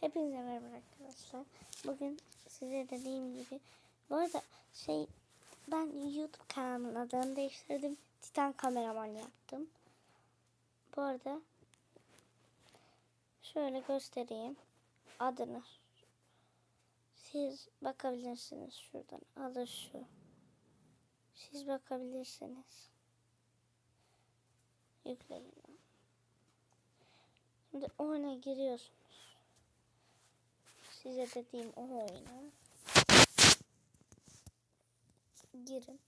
Hepinize merhaba arkadaşlar. Bugün size dediğim gibi bu arada şey ben YouTube kanalımın adını değiştirdim. Titan kameraman yaptım. Bu arada şöyle göstereyim adını. Siz bakabilirsiniz şuradan. Adı şu. Siz bakabilirsiniz. Yükleyin. Şimdi oyuna giriyorsunuz. Size dediğim o oyuna. Girin.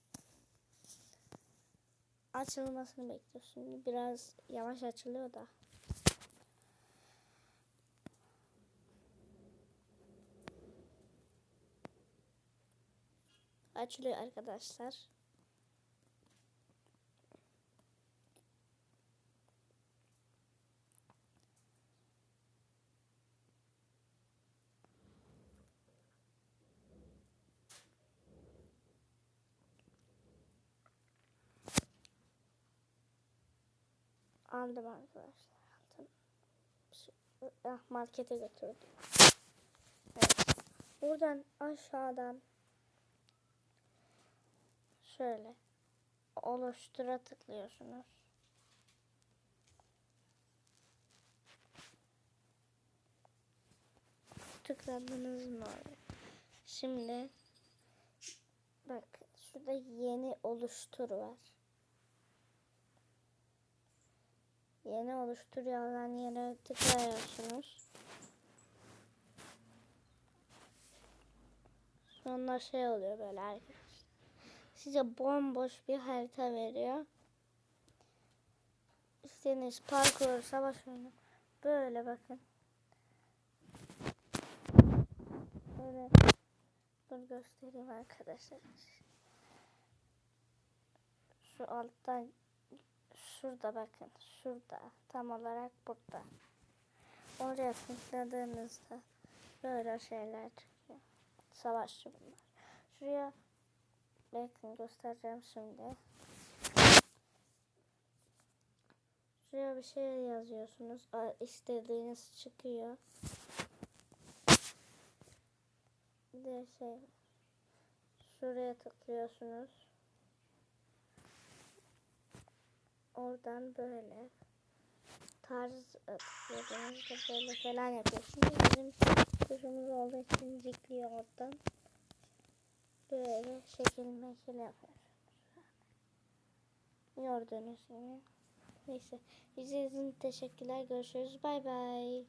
Açılmasını bekliyorsun. Biraz yavaş açılıyor da. Açılıyor arkadaşlar. Aldım arkadaşlar. Aldım. Şu- ah, markete götürdüm. Evet. Buradan aşağıdan şöyle oluştura tıklıyorsunuz. Tıkladınız mı oraya? Şimdi bak şurada yeni oluştur var. Yeni oluştur yazan yere tıklıyorsunuz. Sonra şey oluyor böyle arkadaşlar. Size bomboş bir harita veriyor. İstediğiniz parkur, savaş oyunu. Böyle bakın. Böyle dur göstereyim arkadaşlar. Şu alttan şurada bakın. Şurada. Tam olarak burada. Oraya tıkladığınızda böyle şeyler çıkıyor. Savaşçı bunlar. Şuraya bakın göstereceğim şimdi. Şuraya bir şey yazıyorsunuz. İstediğiniz çıkıyor. Bir de şey şuraya tıklıyorsunuz. Oradan böyle tarz tıkladığınızda böyle falan yapıyorsunuz. Bizim tuşumuz olduğu için zikliyor oradan. Böyle şekil mekil yapıyorsunuz. Gibi. Neyse. İzlediğiniz için teşekkürler. Görüşürüz. Bay bay.